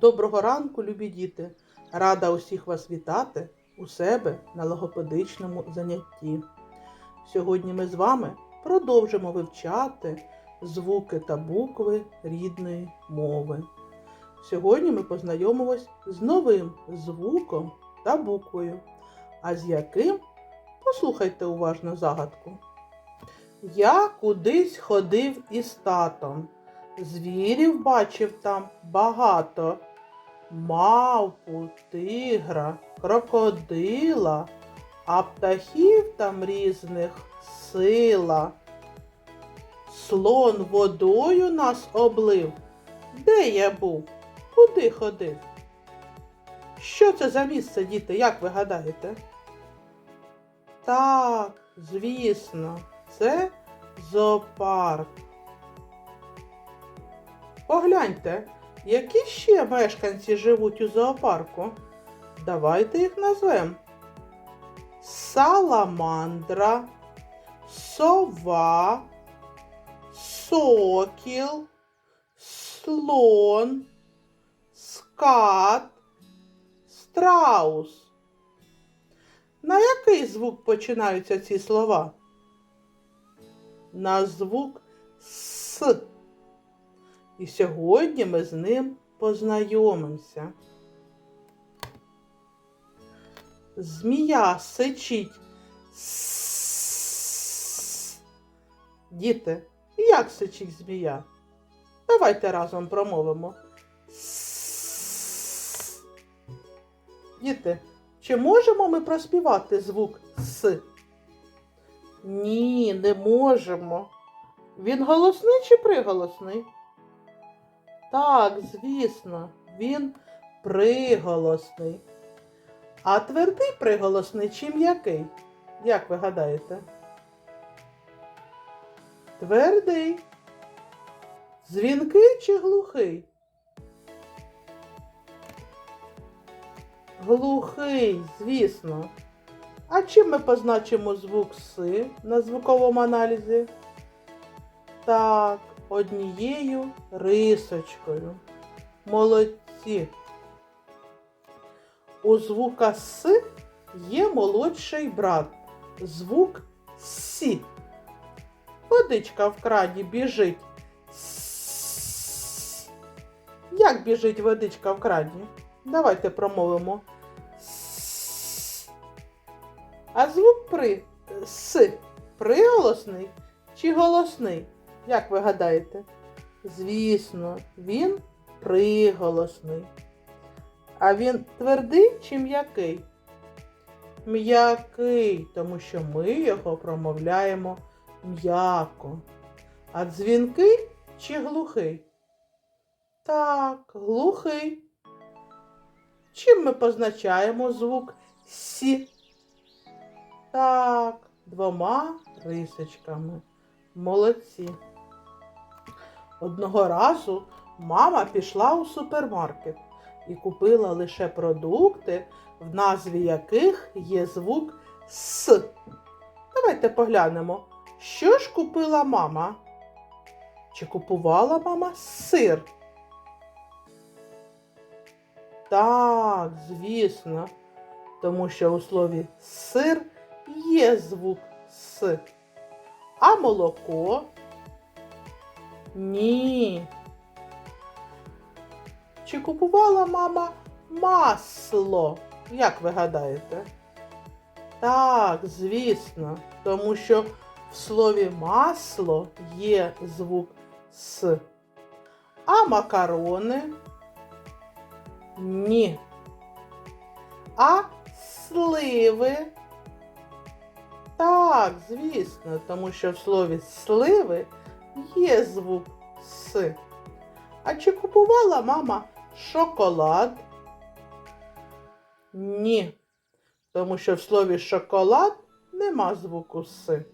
Доброго ранку, любі діти! Рада усіх вас вітати у себе на логопедичному занятті. Сьогодні ми з вами продовжимо вивчати звуки та букви рідної мови. Сьогодні ми познайомимось з новим звуком та буквою, а з яким послухайте уважно загадку. Я кудись ходив із татом. Звірів бачив там багато. Мавпу, тигра, крокодила, а птахів там різних сила. Слон водою нас облив. Де я був? Куди ходив? Що це за місце, діти, як ви гадаєте? Так, звісно, це зоопарк. Погляньте, які ще мешканці живуть у зоопарку? Давайте їх назвемо. Саламандра, сова, сокіл, слон, скат, страус. На який звук починаються ці слова? На звук. І сьогодні ми з ним познайомимося. Змія сичить. Діти, як сичить змія? Давайте разом промовимо. Діти, чи можемо ми проспівати звук С? Ні, не можемо. Він голосний чи приголосний? Так, звісно, він приголосний. А твердий приголосний чи м'який? Як ви гадаєте? Твердий. Дзвінкий чи глухий? Глухий, звісно. А чим ми позначимо звук С на звуковому аналізі? Так, однією рисочкою. Молодці. У звука С є молодший брат. Звук Сі. Водичка в крані біжить. С. Як біжить водичка в крані? Давайте промовимо. С. А звук при С приголосний чи голосний? Як ви гадаєте? Звісно, він приголосний. А він твердий чи м'який? М'який, тому що ми його промовляємо м'яко. А дзвінкий чи глухий? Так, глухий. Чим ми позначаємо звук Сі? Так, двома рисочками. Молодці. Одного разу мама пішла у супермаркет і купила лише продукти, в назві яких є звук С. Давайте поглянемо, що ж купила мама? Чи купувала мама сир? Так, звісно, тому що у слові сир є звук С. А молоко? Ні. Чи купувала мама масло? Як ви гадаєте? Так, звісно, тому що в слові масло є звук С. А макарони? Ні. А сливи? Так, звісно, тому що в слові сливи є звук С. А чи купувала мама шоколад? Ні. Тому що в слові шоколад нема звуку С.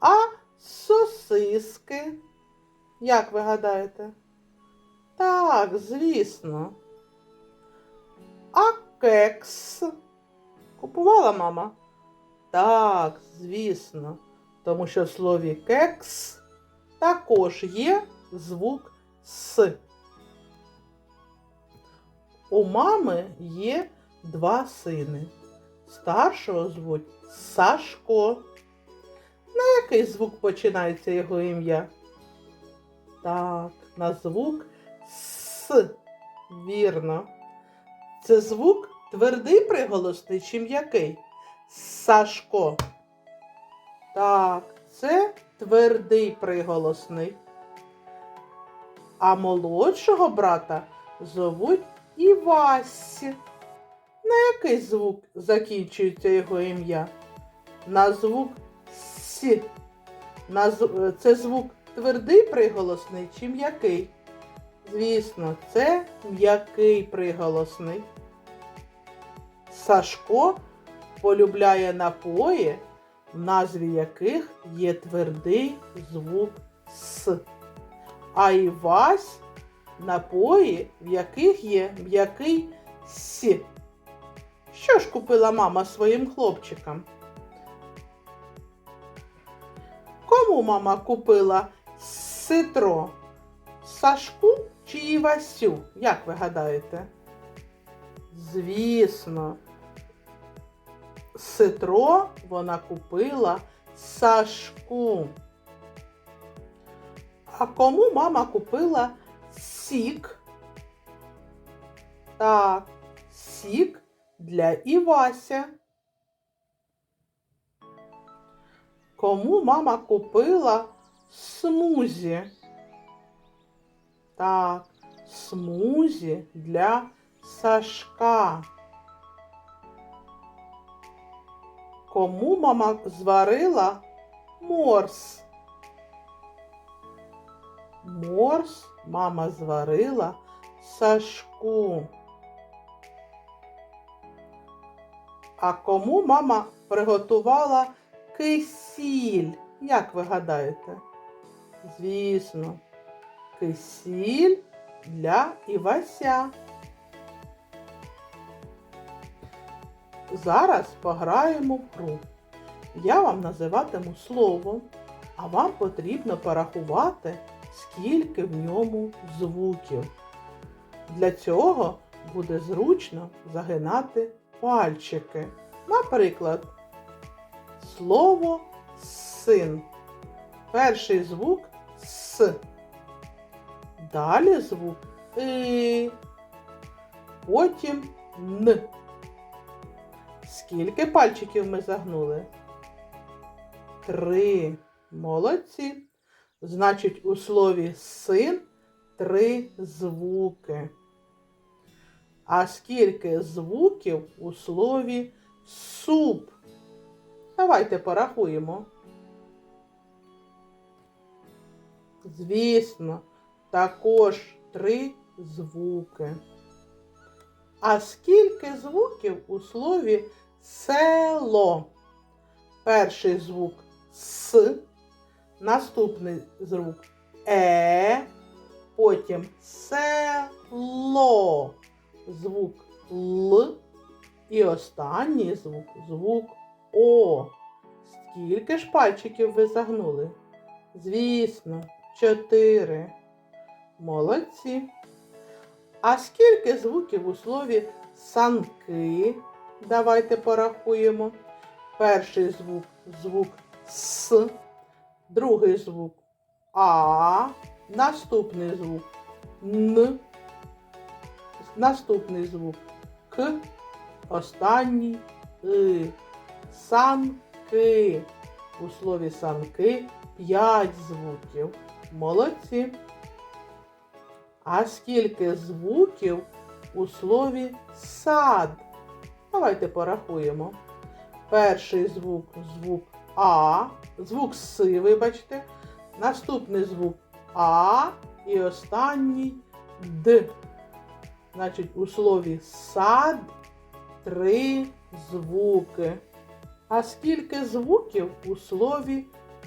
А сосиски? Як ви гадаєте? Так, звісно. А кекс? Купувала мама? Так, звісно. Тому що в слові кекс також є звук С. У мами є два сини. Старшого звуть Сашко. На який звук починається його ім'я? Так, на звук С. Вірно. Це звук твердий приголосний чи м'який? Сашко. Так, це твердий приголосний. А молодшого брата зовуть Івась. На який звук закінчується його ім'я? На звук С. На зв- Це звук твердий приголосний чи м'який? Звісно, це м'який приголосний. Сашко полюбляє напої, в назві яких є твердий звук С. А Івась напої, в яких є м'який С. Що ж купила мама своїм хлопчикам? Кому мама купила ситро? Сашку чи Івасю? Як ви гадаєте? Звісно, ситро вона купила Сашку. А кому мама купила сік? Так, сік для Івася. Кому мама купила смузі? Так, смузі для Сашка. Кому мама зварила морс? Морс мама зварила Сашку. А кому мама приготувала кисіль? Як ви гадаєте? Звісно, кисіль для Івася. Зараз пограємо в гру. Я вам називатиму слово, а вам потрібно порахувати, скільки в ньому звуків. Для цього буде зручно загинати пальчики. Наприклад, слово син. Перший звук С. Далі звук И. Потім Н. Скільки пальчиків ми загнули? Три. Молодці. Значить, у слові син три звуки. А скільки звуків у слові суп? Давайте порахуємо. Звісно, також три звуки. А скільки звуків у слові село? Перший звук С, наступний звук Е, потім село, звук Л і останній звук звук О. Скільки ж пальчиків ви загнули? Звісно, чотири. Молодці. А скільки звуків у слові санки? Давайте порахуємо. Перший звук звук С, другий звук А, наступний звук Н, наступний звук К, останній И. Санки. У слові санки п'ять звуків. Молодці. А скільки звуків у слові сад? Давайте порахуємо. Перший звук звук А, звук С, вибачте. Наступний звук А і останній Д. Значить, у слові сад три звуки. А скільки звуків у слові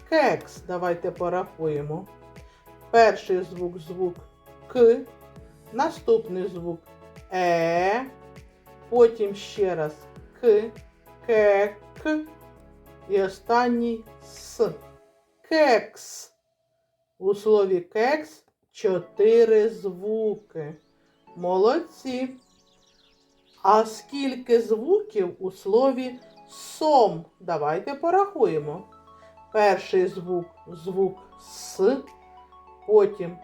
кекс? Давайте порахуємо. Перший звук звук К, наступний звук Е, потім ще раз К, К, К і останній С. Кекс. У слові кекс чотири звуки. Молодці. А скільки звуків у слові сом? Давайте порахуємо. Перший звук звук С, потім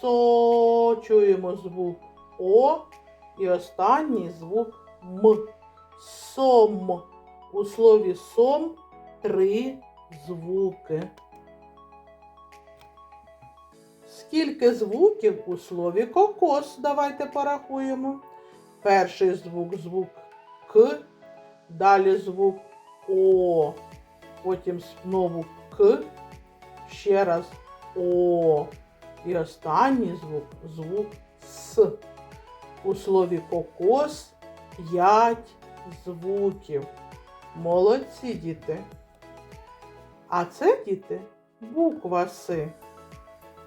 СО, чуємо звук О і останній звук М. Сом. У слові сом три звуки. Скільки звуків у слові кокос? Давайте порахуємо. Перший звук звук К, далі звук О, потім знову К, ще раз О. І останній звук звук С. У слові кокос п'ять звуків. Молодці діти. А це, діти, буква С.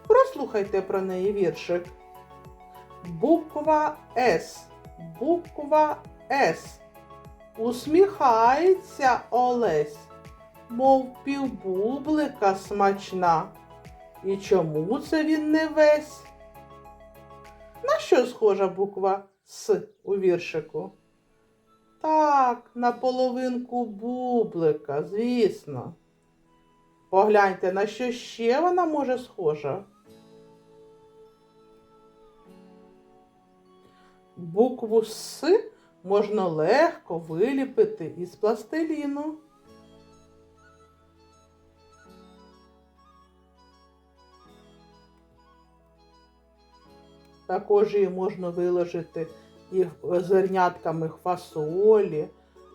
Прослухайте про неї віршик. Буква С. Буква С. Усміхається Олесь, мов півбублика смачна. І чому це він не весь? На що схожа буква С у віршику? Так, на половинку бублика, звісно. Погляньте, на що ще вона може схожа. Букву С можна легко виліпити із пластиліну. Також її можна виложити і зернятками фасолі,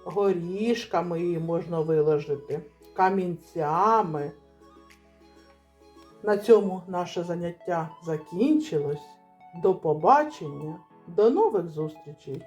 горішками її можна виложити, камінцями. На цьому наше заняття закінчилось. До побачення, до нових зустрічей!